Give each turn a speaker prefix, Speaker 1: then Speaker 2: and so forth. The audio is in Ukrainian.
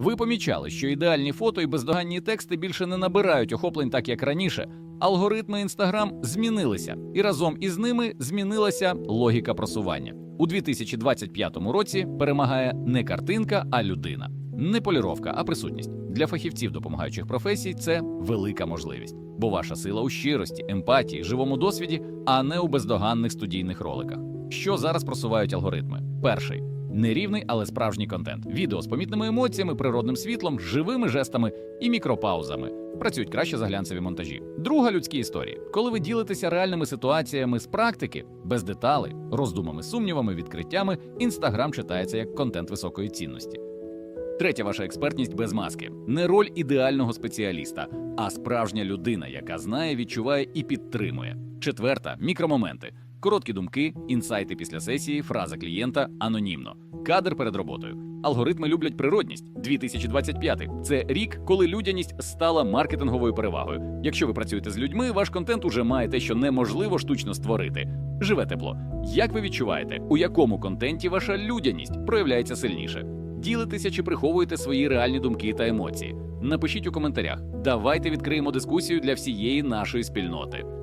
Speaker 1: Ви помічали, що ідеальні фото і бездоганні тексти більше не набирають охоплень так, як раніше. Алгоритми Instagram змінилися, і разом із ними змінилася логіка просування. У 2025 році перемагає не картинка, а людина. Не поліровка, а присутність. Для фахівців допомагаючих професій це велика можливість, бо ваша сила у щирості, емпатії, живому досвіді, а не у бездоганних студійних роликах. Що зараз просувають алгоритми? Перший нерівний, але справжній контент. Відео з помітними емоціями, природним світлом, живими жестами і мікропаузами. Працюють краще за глянцеві монтажі. Друга людські історії, коли ви ділитеся реальними ситуаціями з практики, без деталей, роздумами, сумнівами, відкриттями, інстаграм читається як контент високої цінності. Третя ваша експертність без маски не роль ідеального спеціаліста, а справжня людина, яка знає, відчуває і підтримує. Четверта мікромоменти. Короткі думки, інсайти після сесії, фраза клієнта анонімно, кадр перед роботою. Алгоритми люблять природність. 2025 – це рік, коли людяність стала маркетинговою перевагою. Якщо ви працюєте з людьми, ваш контент уже має те, що неможливо штучно створити. Живе тепло. Як ви відчуваєте, у якому контенті ваша людяність проявляється сильніше? Ділитеся чи приховуєте свої реальні думки та емоції? Напишіть у коментарях. Давайте відкриємо дискусію для всієї нашої спільноти.